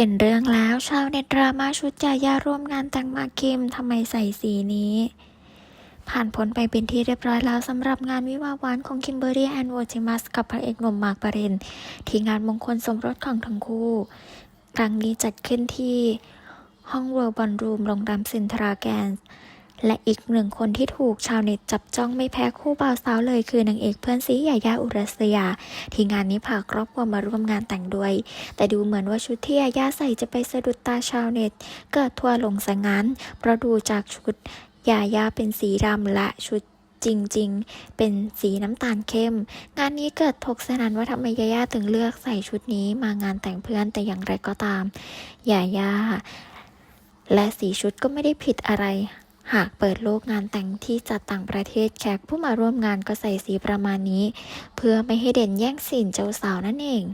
เป็นเรื่องแล้วชาวเน็ตดราม่าชุดจายาร่วมงานแต่งมาคิมทำไมใส่สีนี้ ผ่านพ้นไปเป็นที่เรียบร้อยแล้วสำหรับงานวิวาหวานของคิมเบอรี่แอนด์โวจิมัสกับพระเอกหนุ่มมาร์กปาเรนที่งานมงคลสมรสของทั้งคู่ ครั้งนี้จัดขึ้นที่ห้องเวิร์บอลรูมโรงแรมซินทราแกนส์ และอีกหนึ่งคนที่ถูกชาวเน็ตจับจ้องไม่แพ้คู่บ่าวสาวเลยคือนางเอกเพื่อนซียายาอุรัสยา ที่งานนี้พาครอบครัวมาร่วมงานแต่งด้วย แต่ดูเหมือนว่าชุดที่ยาย่าใส่จะไปสะดุดตาชาวเน็ต เกิดทัวร์ลงซะงั้นเพราะดูจากชุดยาย่าเป็นสีดำและชุดจริงๆ เป็นสีน้ำตาลเข้ม งานนี้เกิดถกสนันว่าทำไมยาย่าถึงเลือกใส่ชุดนี้มางานแต่งเพื่อนแต่อย่างไรก็ตามยาย่าและสีชุดก็ไม่ได้ผิดอะไร หากเปิดโลกงานแต่งที่จัดต่างประเทศแขกผู้มาร่วมงานก็ใส่สีประมาณนี้ เพื่อไม่ให้เด่นแย่งสินเจ้าสาวนั่นเอง